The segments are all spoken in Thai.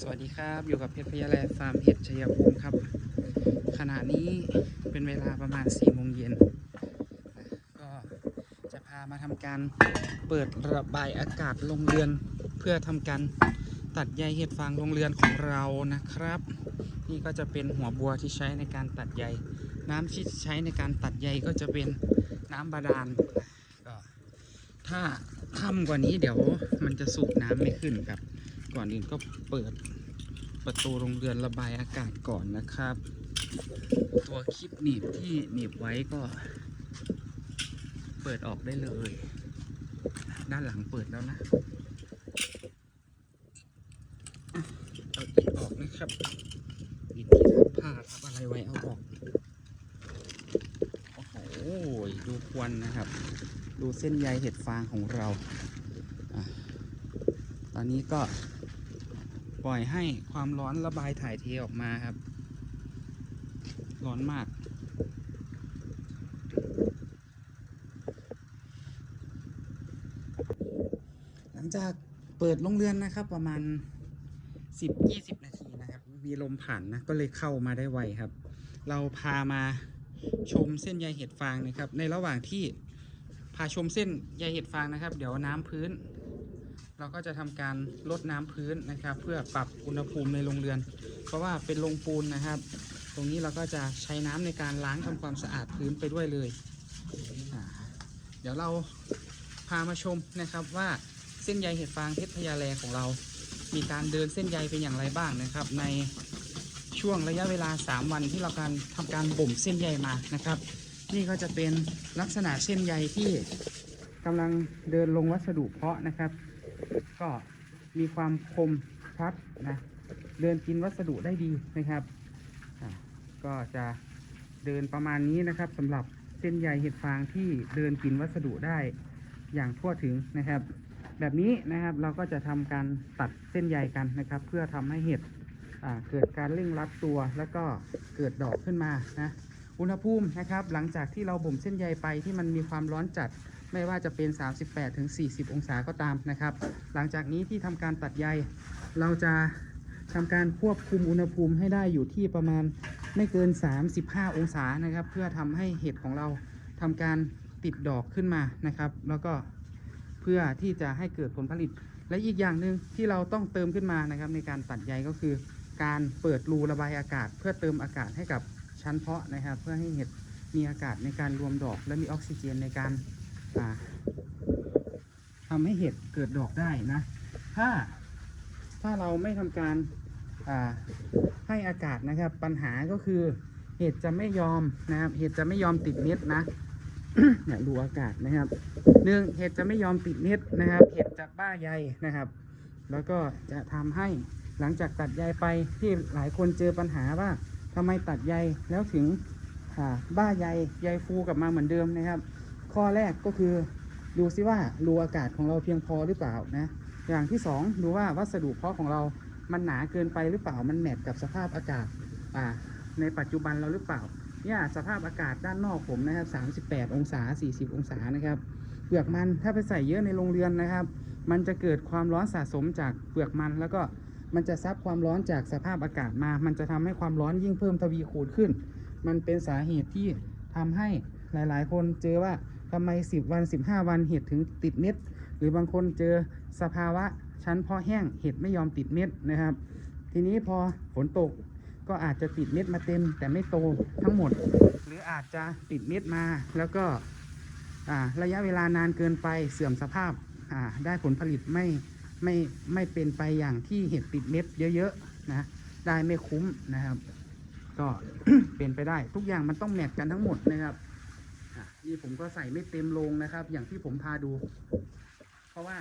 สวัสดีครับ อยู่กับเพชรพยาแลฟาร์มเห็ดชัยภูมิครับ ขณะนี้เป็นเวลาประมาณ4โมงเย็นก็จะพามาทำการเปิดระบายอากาศโรงเรือน เพื่อทำการตัดใยเห็ดฟางโรงเรือนของเรานะครับ นี่ก็จะเป็นหัวบัวที่ใช้ในการตัดใย น้ำที่ใช้ในการตัดใยก็จะเป็นน้ำบาดาลก็ถ้าค่ำกว่านี้เดี๋ยวมันจะสูบน้ำไม่ขึ้นครับ ก่อนอื่นก็เปิดประตูโรงเรือนระบายอากาศก่อนนะครับ ตัวคลิปหนีบที่หนีบไว้ก็ เปิดออกได้เลย ด้านหลังเปิดแล้วนะเอาอิฐออกนะครับอิฐที่ทับผ้าทับอะไรไว้เอาออกโอ้โหดูควันนะครับ ดูเส้นใยเห็ดฟางของเราอตอนนี้ก็ ปล่อยให้ความร้อนระบายถ่ายเทออกมาครับ ร้อนมากหลังจากเปิดโรงเรือนนะครับ ประมาณ 10-20 นาทีนะครับ มีลมผ่านนะ ก็เลยเข้ามาได้ไวครับ เราพามาชมเส้นใยเห็ดฟางนะครับ ในระหว่างที่พาชมเส้นใยเห็ดฟางนะครับ เดี๋ยวน้ำพื้น เราก็จะทำการลดน้ำพื้นนะครับ เพื่อปรับอุณหภูมิในโรงเรือน เพราะว่าเป็นโรงปูนนะครับ ตรงนี้เราก็จะใช้น้ำในการล้างทำความสะอาดพื้นไปด้วยเลยเดี๋ยวเราพามาชมนะครับว่าเส้นใยเห็ดฟางเพชรพญาแลของเรา มีการเดินเส้นใยเป็นอย่างไรบ้างนะครับ ในช่วงระยะเวลา 3 วันที่เราการทำการบ่มเส้นใยมานะครับ นี่ก็จะเป็นลักษณะเส้นใยที่กำลังเดินลงวัสดุเพาะนะครับ ก็มีความคมชัดนะเดินกินวัสดุได้ดีนะครับก็จะเดินประมาณนี้นะครับสำหรับเส้นใยเห็ดฟางที่เดินกินวัสดุได้อย่างทั่วถึงนะครับ แบบนี้นะครับเราก็จะทำการตัดเส้นใยกันนะครับ เพื่อทำให้เห็ดเกิดการเร่งรัดตัวแล้วก็เกิดดอกขึ้นมานะอุณหภูมินะครับ หลังจากที่เราบ่มเส้นใยไปที่มันมีความร้อนจัด ไม่ว่าจะเป็น 38ถึง40 องศาก็ตามนะครับ หลังจากนี้ที่ทำการตัดใย เราจะทำการควบคุมอุณหภูมิให้ได้อยู่ที่ประมาณไม่เกิน 35 องศานะครับ เพื่อทำให้เห็ดของเราทำการติดดอกขึ้นมานะครับ แล้วก็เพื่อที่จะให้เกิดผลผลิต และอีกอย่างหนึ่งที่เราต้องเติมขึ้นมานะครับ ในการตัดใยก็คือ การเปิดรูระบายอากาศ เพื่อเติมอากาศให้กับชั้นเพาะนะครับ เพื่อให้เห็ดมีอากาศในการรวมดอก และมีออกซิเจนในการ ทำให้เห็ดเกิดดอกได้นะ ถ้าถ้าเราไม่ทำการให้อากาศนะครับ ปัญหาก็คือ เห็ดจะไม่ยอมนะครับ เห็ดจะไม่ยอมติดเม็ดนะเนี่ยดูอากาศนะครับหนึ่งเห็ดจะไม่ยอมติดเม็ดนะครับ เห็ดจะบ้าใยนะครับ แล้วก็จะทำให้หลังจากตัดใยไปที่หลายคนเจอปัญหาว่าทำไมตัดใยแล้วถึงบ้าใยใยฟูกลับมาเหมือนเดิมนะครับ ข้อแรกก็คือดูซิว่ารูอากาศของเราเพียงพอหรือเปล่านะ อย่างที่สองดูว่าวัสดุเพาะของเรา มันหนาเกินไปหรือเปล่า มันแมทกับสภาพอากาศอ่าในปัจจุบันเราหรือเปล่า เนี่ยสภาพอากาศด้านนอกผมนะครับ 38 องศา 40 องศานะครับ เปลือกมันถ้าไปใส่เยอะในโรงเรือนนะครับ มันจะเกิดความร้อนสะสมจากเปลือกมันแล้วก็มันจะซับความร้อนจากสภาพอากาศมา มันจะทำให้ความร้อนยิ่งเพิ่มทวีคูณขึ้น มันเป็นสาเหตุที่ทำให้หลาย ๆ คนเจอว่า ทำไม 10 วัน 15 วันเห็ดถึงติดเม็ด หรือบางคนเจอสภาวะชั้นเพาะแห้งเห็ดไม่ยอมติดเม็ดนะครับ ทีนี้พอฝนตกก็อาจจะติดเม็ดมาเต็ม แต่ไม่โตทั้งหมด หรืออาจจะติดเม็ดมาแล้วก็ระยะเวลานานเกินไปเสื่อมสภาพาได้ผลผลิตไม่ไม่ไม่เป็นไปอย่างที่เห็ดติดเม็ดเยอะๆนะได้ไม่คุ้มนะครับ ก็เป็นไปได้ทุกอย่างมันต้องแมทกันทั้งหมดนะครับ นี่ผมก็ใส่ไม่เต็มโรงนะครับ อย่างที่ผมพาดู เพราะว่า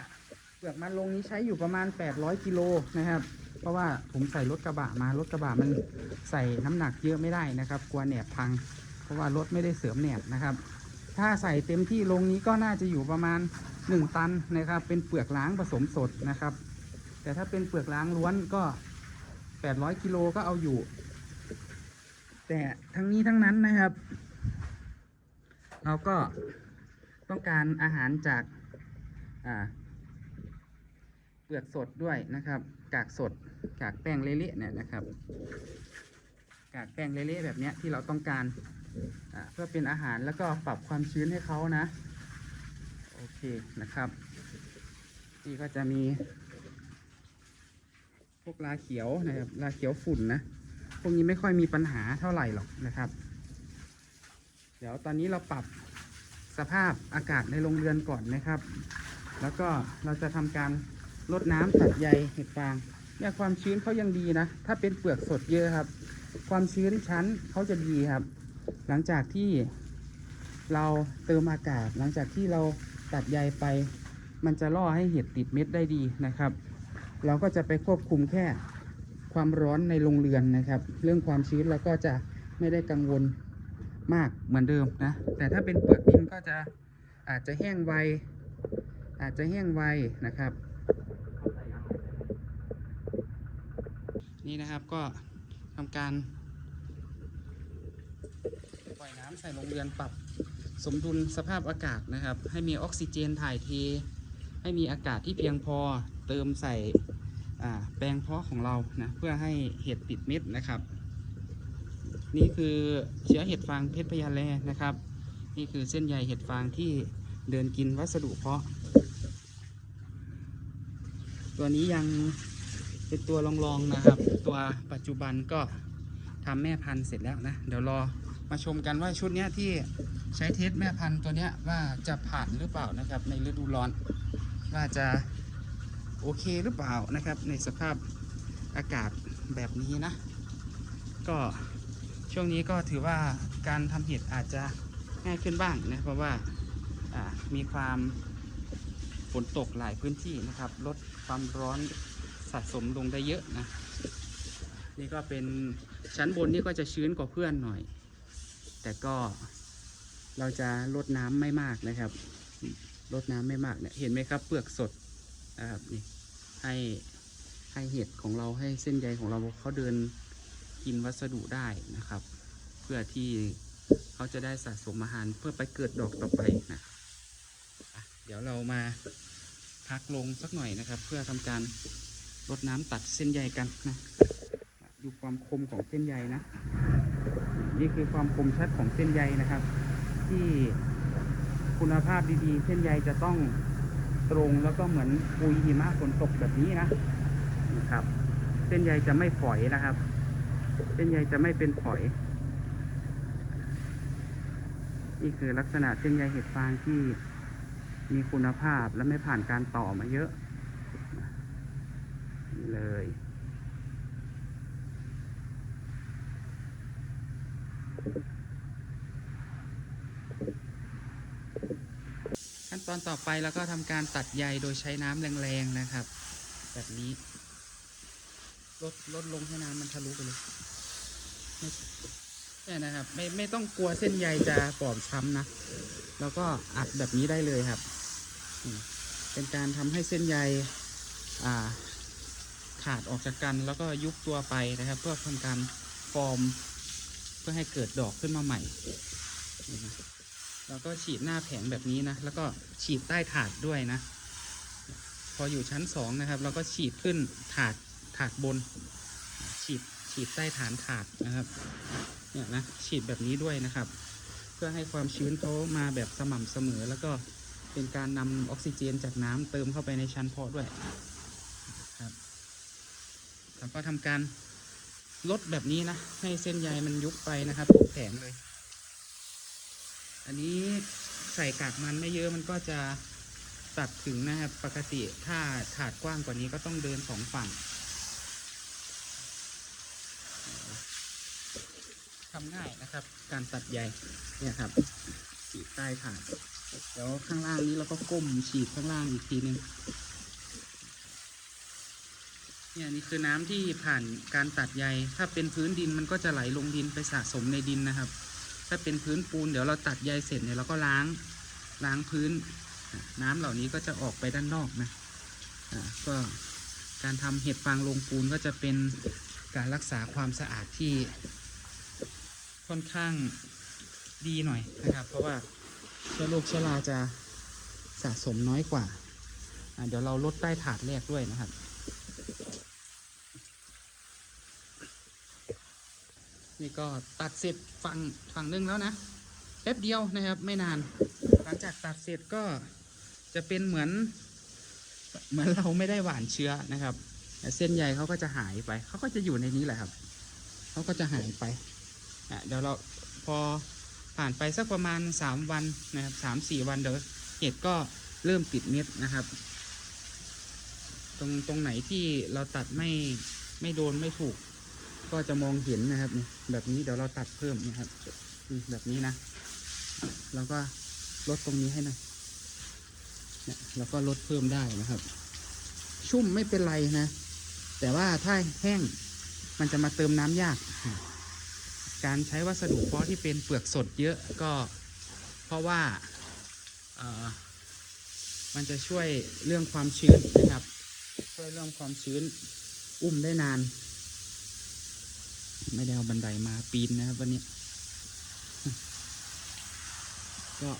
เปลือกมันโรงนี้ใช้อยู่ประมาณ 800กิโลนะครับ เพราะว่าผมใส่รถกระบะมารถกระบะมันใส่น้ำหนักเยอะไม่ได้นะครับ กลัวแหนบพัง เพราะว่ารถไม่ได้เสริมแหนบนะครับ ถ้าใส่เต็มที่โรงนี้ก็น่าจะอยู่ประมาณ 1 ตันนะครับ เป็นเปลือกล้างผสมสดนะครับ แต่ถ้าเป็นเปลือกล้างล้วนก็ 800กิโลก็เอาอยู่ แต่ทั้งนี้ทั้งนั้นนะครับ เราก็ต้องการอาหารจากเปลือกสดด้วยนะครับ กากสด กากแป้งเละๆเนี่ยนะครับ กากแป้งเละๆแบบนี้ที่เราต้องการเพื่อเป็นอาหารแล้วก็ปรับความชื้นให้เขานะ โอเคนะครับนี่ก็จะมีพวกลาเขียวนะครับลาเขียวฝุ่นนะ พวกนี้ไม่ค่อยมีปัญหาเท่าไหร่หรอกนะครับ เดี๋ยวตอนนี้เราปรับสภาพอากาศในโรงเรือนก่อนนะครับ แล้วก็เราจะทำการลดน้ำตัดใยเห็ดฟางเนี่ยความชื้นเขายังดีนะ ถ้าเป็นเปลือกสดเยอะครับ ความชื้นชั้นเขาจะดีครับ หลังจากที่เราเติมอากาศ หลังจากที่เราตัดใยไป มันจะล่อให้เห็ดติดเม็ดได้ดีนะครับ เราก็จะไปควบคุมแค่ความร้อนในโรงเรือนนะครับ เรื่องความชื้นเราก็จะไม่ได้กังวล มากเหมือนเดิมนะ แต่ถ้าเป็นเปลือกดินก็จะอาจจะแห้งไว อาจจะแห้งไวนะครับ นี่นะครับก็ทำการปล่อยน้ำใส่โรงเรือนปรับสมดุลสภาพอากาศนะครับ ให้มีออกซิเจนถ่ายเท ให้มีอากาศที่เพียงพอเติมใส่แปลงเพาะของเรานะเพื่อให้เห็ดติดเม็ดนะครับ นี่คือเชื้อเห็ดฟางเพชรพญาแลนะครับ นี่คือเส้นใยเห็ดฟางที่เดินกินวัสดุเพาะ ตัวนี้ยังเป็นตัวรองๆนะครับ ตัวปัจจุบันก็ทำแม่พันธุ์เสร็จแล้วนะ เดี๋ยวรอมาชมกันว่าชุดเนี้ยที่ใช้เทสแม่พันธุ์ตัวเนี้ยว่าจะผ่านหรือเปล่านะครับ ในฤดูร้อน ว่าจะโอเคหรือเปล่านะครับ ในสภาพอากาศแบบนี้นะ ก็ ช่วงนี้ก็ถือว่าการทำเห็ดอาจจะง่ายขึ้นบ้างนะเพราะว่าามีความฝนตกหลายพื้นที่นะครับ ลดความร้อนสะสมลงได้เยอะนะนี่ก็เป็นชั้นบนนี่ก็จะชื้นกว่าเพื่อนหน่อย แต่ก็เราจะลดน้ำไม่มากนะครับลดน้ำไม่มากเนี่ยเห็นไหมครับ เปลือกสดนะครับนี่ให้ให้เห็ดของเราให้เส้นใยของเราเขาเดิน กินวัสดุได้นะครับ เพื่อที่เขาจะได้สะสมอาหารเพื่อไปเกิดดอกต่อไปนะะเดี๋ยวเรามาพักลงสักหน่อยนะครับ เพื่อทำการลดน้ำตัดเส้นใยกันนะดูความคมของเส้นใยนะ นี่คือความคมชัดของเส้นใยนะครับ ที่คุณภาพดีๆ เส้นใยจะต้องตรงแล้วก็เหมือนปุยหิมะฝนตกแบบนี้นะนะครับ เส้นใยจะไม่ฝอยนะครับ เส้นใยจะไม่เป็นฝอย นี่คือลักษณะเส้นใยเห็ดฟางที่มีคุณภาพและไม่ผ่านการต่อมาเยอะ เลยขั้นตอนต่อไปแล้วก็ทำการตัดใยโดยใช้น้ำแรงๆนะครับ แบบนี้ลดลดลงให้น้ำมันทะลุไปเลย เนี่ยนะครับ ไม่ไม่ต้องกลัวเส้นใยจะบอบช้ำนะ แล้วก็อัดแบบนี้ได้เลยครับ เป็นการทำให้เส้นใยาขาดออกจากกันแล้วก็ยุบตัวไปนะครับ เพื่อทำการฟอร์มเพื่อให้เกิดดอกขึ้นมาใหม่แล้วก็ฉีดหน้าแผงแบบนี้นะ แล้วก็ฉีดใต้ถาดด้วยนะ พออยู่ชั้นสองนะครับ เราก็ฉีดขึ้นถาดถาดบน ฉีด ฉีดใต้ฐานถาดนะครับเนี่ยนะฉีดแบบนี้ด้วยนะครับ เพื่อให้ความชื้นเขามาแบบสม่ำเสมอ แล้วก็เป็นการนำออกซิเจนจากน้ำเติมเข้าไปในชั้นเพาะด้วยครับแล้วก็ทำการลดแบบนี้นะ ให้เส้นใยมันยุบไปนะครับทุกแผงเลย อันนี้ใส่กากมันไม่เยอะมันก็จะตัดถึงนะครับปกติถ้าถาดกว้างกว่านี้ก็ต้องเดินสองฝั่ง ทำง่ายนะครับ การตัดใยเนี่ยครับฉีดใต้ถาดเดี๋ยวข้างล่างนี้เราก็ก้มฉีดข้างล่างอีกทีหนึงเนี่ยนี่คือน้ำที่ผ่านการตัดใย ถ้าเป็นพื้นดินมันก็จะไหลลงดินไปสะสมในดินนะครับ ถ้าเป็นพื้นปูนเดี๋ยวเราตัดใยเสร็จเนี่ยเราก็ล้างล้างพื้น น้ำเหล่านี้ก็จะออกไปด้านนอกนะก็การทำเห็ดฟางลงปูนก็จะเป็นการรักษาความสะอาดที่ ค่อนข้างดีหน่อยนะครับ เพราะว่าเชื้อโรคเชื้อราจะสะสมน้อยกว่า เดี๋ยวเราลดใต้ถาดแรกด้วยนะครับ นี่ก็ตัดเสร็จฝั่งฝั่งนึงแล้วนะแป๊บเดียวนะครับไม่นาน หลังจากตัดเสร็จก็จะเป็นเหมือน เหมือนเราไม่ได้หว่านเชื้อนะครับเส้นใยเขาก็จะหายไป เขาก็จะอยู่ในนี้แหละครับ เขาก็จะหายไป อะเดี๋ยวเราพอผ่านไปสักประมาณ 3 วันนะครับสามสี่วันเดี๋ยวเห็ดก็เริ่มติดเม็ดนะครับ ตรงตรงไหนที่เราตัดไม่ไม่โดนไม่ถูก ก็จะมองเห็นนะครับ แบบนี้เดี๋ยวเราตัดเพิ่มนะครับแบบนี้นะแล้วก็ลดตรงนี้ให้หน่อยเนี่ยแล้วก็ลดเพิ่มได้นะครับ ชุ่มไม่เป็นไรนะ แต่ว่าถ้าแห้งมันจะมาเติมน้ำยาก การใช้วัสดุเพาะที่เป็นเปลือกสดเยอะก็เพราะว่ามันจะช่วยเรื่องความชื้นนะครับ ช่วยเรื่องความชื้นอุ้มได้นาน ไม่ได้เอาบันไดมาปีนนะครับวันนี้ก็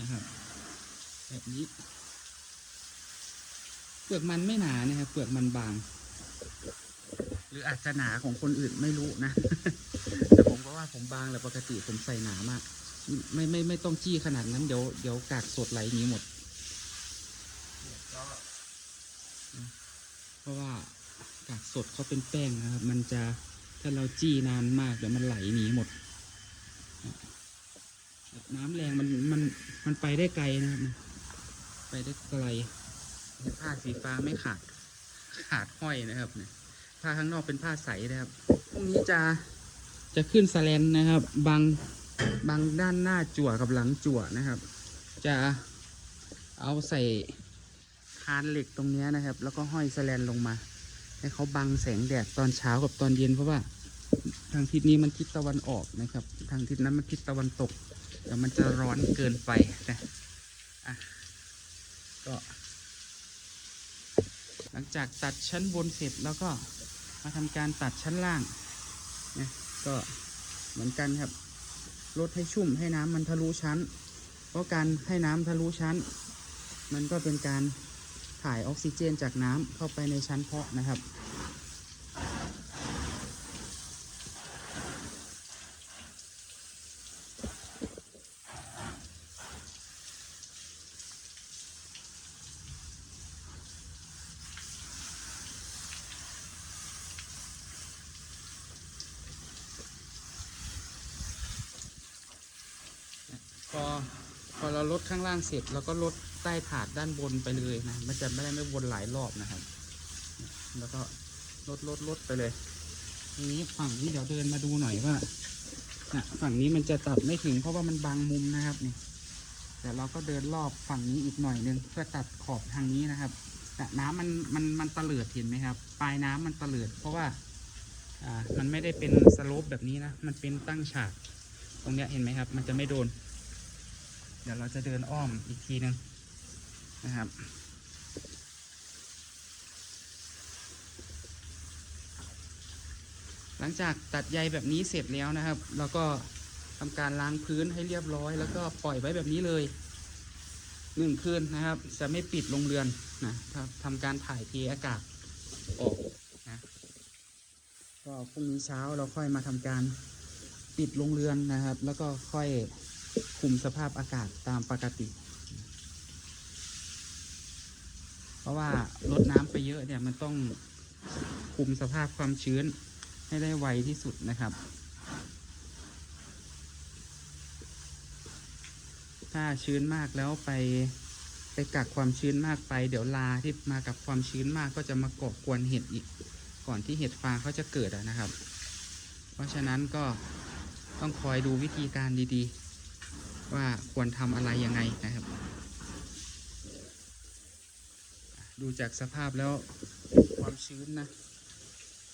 นะครับแบบนี้ เปลือกมันไม่หนานะครับ เปลือกมันบาง หรืออาจจะหนาของคนอื่นไม่รู้นะ แต่ผมก็ว่าผมบางแหละปกติผมใส่หนามาก ไม่ไม่ไม่ต้องจี้ขนาดนั้นเดี๋ยวเดี๋ยวกากสดไหลหนีหมด เพราะว่ากากสดเขาเป็นแป้งนะครับ มันจะถ้าเราจี้นานมากเดี๋ยวมันไหลหนีหมด น้ำแรงมันมันมันไปได้ไกลนะครับไปได้ไกลผ้าสีฟ้าไม่ขาด ขาดห้อยนะครับเนี่ย ผ้าข้างนอกเป็นผ้าใสนะครับพรุ่งนี้จะจะขึ้นสแลนนะครับบางบางด้านหน้าจั่วกับหลังจั่วนะครับ จะเอาใส่คานเหล็กตรงนี้นะครับ แล้วก็ห้อยสแลนลงมา ให้เขาบังแสงแดดตอนเช้ากับตอนเย็นเพราะว่าทางทิศนี้มันทิศตะวันออกนะครับ ทางทิศนั้นมันทิศตะวันตกเดี๋ยวมันจะร้อนเกินไปนะอะก็ หลังจากตัดชั้นบนเสร็จแล้วก็ มาทำการตัดชั้นล่างนะก็เหมือนกันครับลดให้ชุ่มให้น้ำมันทะลุชั้น เพราะการให้น้ำทะลุชั้น มันก็เป็นการถ่ายออกซิเจนจากน้ำเข้าไปในชั้นเพาะนะครับ พอพ อเราลดข้างล่างเสร็จเราก็ลดใต้ถาดด้านบนไปเลยนะมันจะไม่ได้ไม่วนหลายรอบนะครับ แล้วก็ลดลดลดไปเลยทีนี้ฝั่งนี้เดี๋ยวเดินมาดูหน่อยว่านะฝั่งนี้มันจะตัดไม่ถึงเพราะว่ามันบางมุมนะครับนี่แต่เราก็เดินรอบฝั่งนี้อีกหน่อยนึงเพื่อตัดขอบทางนี้นะครับแต่น้ำมันมันมันตะเลิดเห็นไหมครับ ปลายน้ำมันตะเลิดเพราะว่าอ่ามันไม่ได้เป็นสโลปแบบนี้นะมันเป็นตั้งฉาก ตรงเนี้ยเห็นไหมครับ มันจะไม่โดน เดี๋ยวเราจะเดินอ้อมอีกทีนึงนะครับ หลังจากตัดใยแบบนี้เสร็จแล้วนะครับ เราก็ทำการล้างพื้นให้เรียบร้อย แล้วก็ปล่อยไว้แบบนี้เลยหนึ่งคืนนะครับ จะไม่ปิดโรงเรือนนะครับทำการถ่ายเทอากาศออกนะก็พรุ่งนี้เช้าเราค่อยมาทำการปิดโรงเรือนนะครับ แล้วก็ค่อย คุมสภาพอากาศตามปกติ เพราะว่าลดน้ำไปเยอะเนี่ยมันต้องคุมสภาพความชื้นให้ได้ไวที่สุดนะครับ ถ้าชื้นมากแล้วไปไปกักความชื้นมากไป เดี๋ยวลาที่มากับความชื้นมากก็จะมาก่อกวนเห็ดอีก ก่อนที่เห็ดฟางเขาจะเกิดนะครับ เพราะฉะนั้นก็ต้องคอยดูวิธีการดีๆ ว่าควรทำอะไรยังไงนะครับ ดูจากสภาพแล้วความชื้นนะ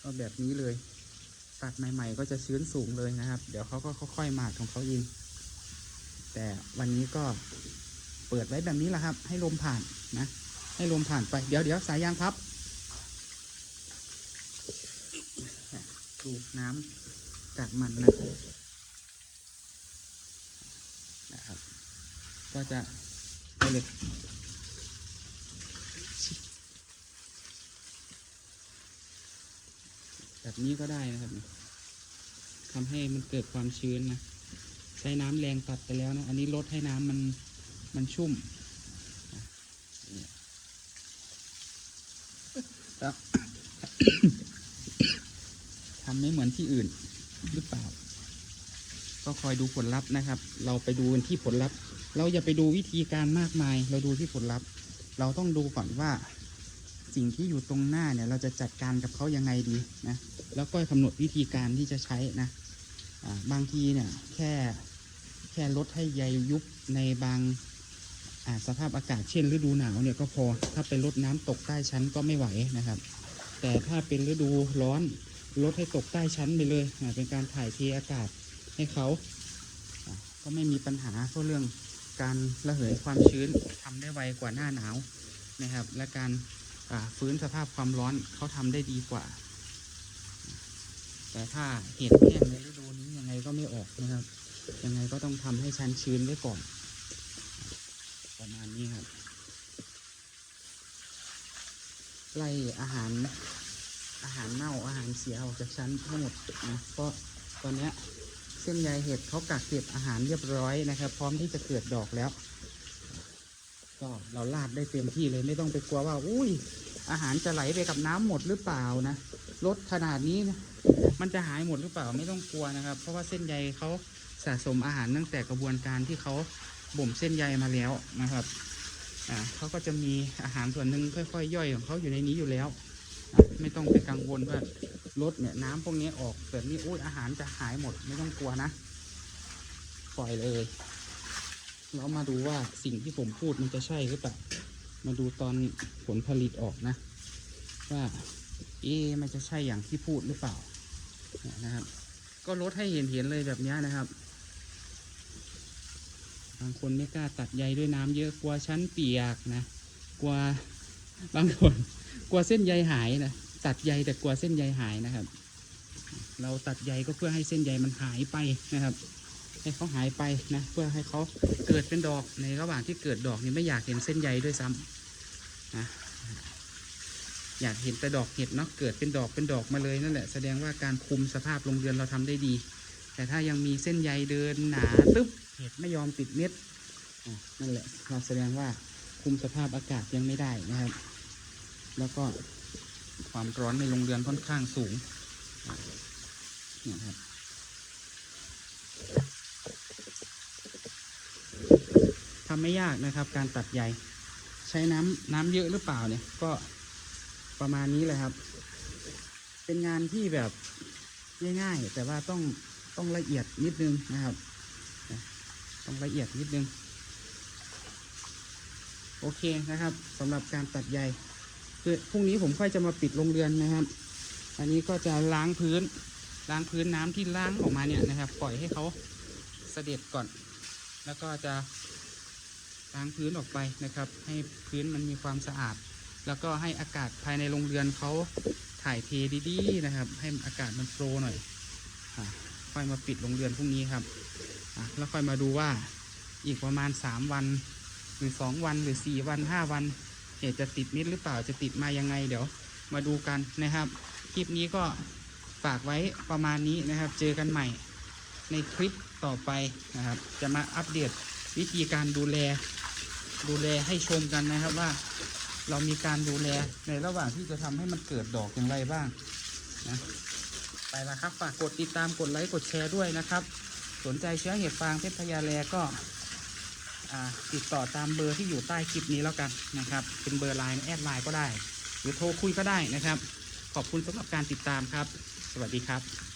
ก็แบบนี้เลย ตัดใหม่ ๆ ก็จะชื้นสูงเลยนะครับ เดี๋ยวเขาก็ค่อยๆหมาดของเขาเองแต่วันนี้ก็เปิดไว้แบบนี้แหละครับ ให้ลมผ่านนะ ให้ลมผ่านไปเดี๋ยวเดี๋ยวสายยางพับดูน้ำจากมันนะ นะครับ ก็จะไปเลยแต่แบบนี้ก็ได้นะครับทำให้มันเกิดความชื้นนะ ใช้น้ำแรงตัดไปแล้วนะ อันนี้ลดให้น้ำมันมันชุ่มทำไม่เหมือนที่อื่นหรือเปล่า ก็คอยดูผลลัพธ์นะครับ เราไปดูกันที่ผลลัพธ์ เราอย่าไปดูวิธีการมากมาย เราดูที่ผลลัพธ์ เราต้องดูก่อนว่าสิ่งที่อยู่ตรงหน้าเนี่ย เราจะจัดการกับเขายังไงดีนะ แล้วก็กำหนดวิธีการที่จะใช้นะบางทีเนี่ยแค่แค่ลดให้ใยยุบในบางสภาพอากาศเช่น ฤดูหนาวเนี่ยก็พอ ถ้าเป็นลดน้ำตกใต้ชั้นก็ไม่ไหวนะครับ แต่ถ้าเป็นฤดูร้อนลดให้ตกใต้ชั้นไปเลย เป็นการถ่ายเทอากาศให้เขาอ่าก็ไม่มีปัญหาเพราะเรื่อง การระเหยความชื้นทำได้ไวกว่าหน้าหนาวนะครับ และการฟื้นสภาพความร้อนเขาทำได้ดีกว่า แต่ถ้าเห็ดแห้งในฤดูนี้ยังไงก็ไม่ออกนะครับ ยังไงก็ต้องทำให้ชั้นชื้นไว้ก่อน ประมาณนี้ครับไล่อาหารอาหารเน่าอาหารเสียออกจากชั้นทั้งหมดนะเพราะตอนนี้ เส้นใยเห็ดเขากักเก็บอาหารเรียบร้อยนะครับ พร้อมที่จะเกิดดอกแล้ว ก็เราลาดได้เต็มที่เลยไม่ต้องไปกลัวว่า อุ้ย อาหารจะไหลไปกับน้ำหมดหรือเปล่านะลดขนาดนี้นะมันจะหายหมดหรือเปล่าไม่ต้องกลัวนะครับ เพราะว่าเส้นใยเขาสะสมอาหารตั้งแต่กระบวนการที่เขาบ่มเส้นใยมาแล้วนะครับอ่าเขาก็จะมีอาหารส่วนหนึ่งค่อยๆย่อยของเขาอยู่ในนี้อยู่แล้ว ไม่ต้องไปกังวลว่า ลดเนี่ยน้ำพวกนี้ออกแบบนี้อุ้ยอาหารจะหายหมดไม่ต้องกลัวนะ ปล่อยเลยแล้วมาดูว่าสิ่งที่ผมพูดมันจะใช่หรือเปล่ามาดูตอนผลผลิตออกนะ ว่า เอ๊มันจะใช่อย่างที่พูดหรือเปล่านะครับ ก็ลดให้เห็นเห็นเลยแบบนี้นะครับบางคนไม่กล้าตัดใยด้วยน้ำเยอะกลัวชั้นเปียกนะกลัวบางคนกลัวเส้นใยหายนะ ตัดใยแต่กลัวเส้นใยหายนะครับ เราตัดใยก็เพื่อให้เส้นใยมันหายไปนะครับ ให้เขาหายไปนะเพื่อให้เขาเกิดเป็นดอกในระหว่างที่เกิดดอกนี่ไม่อยากเห็นเส้นใยด้วยซ้ำนะอยากเห็นแต่ดอกเห็ดเนาะเกิดเป็นดอกเป็นดอกมาเลยนั่นแหละแสดงว่าการคุมสภาพโรงเรือนเราทำได้ดี แต่ถ้ายังมีเส้นใยเดินหนาตึ๊บเห็ดไม่ยอมติดเม็ดนั่นแหละเราแสดงว่าคุมสภาพอากาศยังไม่ได้นะครับ แล้วก็ ความร้อนในโรงเรือนค่อนข้างสูงอะเนี่ยครับทำไม่ยากนะครับ การตัดใยใช้น้ำน้ำเยอะหรือเปล่าเนี่ยก็ประมาณนี้เลยครับ เป็นงานที่แบบง่ายๆ แต่ว่าต้องต้องละเอียดนิดนึงนะครับ ต้องละเอียดนิดนึง โอเคนะครับสำหรับการตัดใย คือพรุ่งนี้ผมค่อยจะมาปิดโรงเรือนนะครับ อันนี้ก็จะล้างพื้น ล้างพื้นน้ำที่ล้างออกมาเนี่ยนะครับ ปล่อยให้เขาเสด็จก่อน แล้วก็จะล้างพื้นออกไปนะครับ ให้พื้นมันมีความสะอาด แล้วก็ให้อากาศภายในโรงเรือนเขาถ่ายเทดีๆนะครับ ให้อากาศมันโฟล์หน่อยค่อยมาปิดโรงเรือนพรุ่งนี้ครับแล้วค่อยมาดูว่าอีกประมาณ 3 วัน หรือ 2 วันหรือ 4 วัน 5 วัน เหตุจะติดมิดหรือเปล่าจะติดมายังไงเดี๋ยวมาดูกันนะครับ คลิปนี้ก็ฝากไว้ประมาณนี้นะครับ เจอกันใหม่ในคลิปต่อไปนะครับ จะมาอัปเดตวิธีการดูแลดูแลให้ชมกันนะครับว่าเรามีการดูแลในระหว่างที่จะทำให้มันเกิดดอกอย่างไรบ้างนะไปละครับฝากกดติดตามกดไลค์กดแชร์ด้วยนะครับ สนใจเชื้อเห็ดฟางเพชรพญาแลก็ ติดต่อตามเบอร์ที่อยู่ใต้คลิปนี้แล้วกันนะครับ เป็นเบอร์ไลน์แอดไลน์ก็ได้ หรือโทรคุยก็ได้นะครับ ขอบคุณสำหรับการติดตามครับ สวัสดีครับ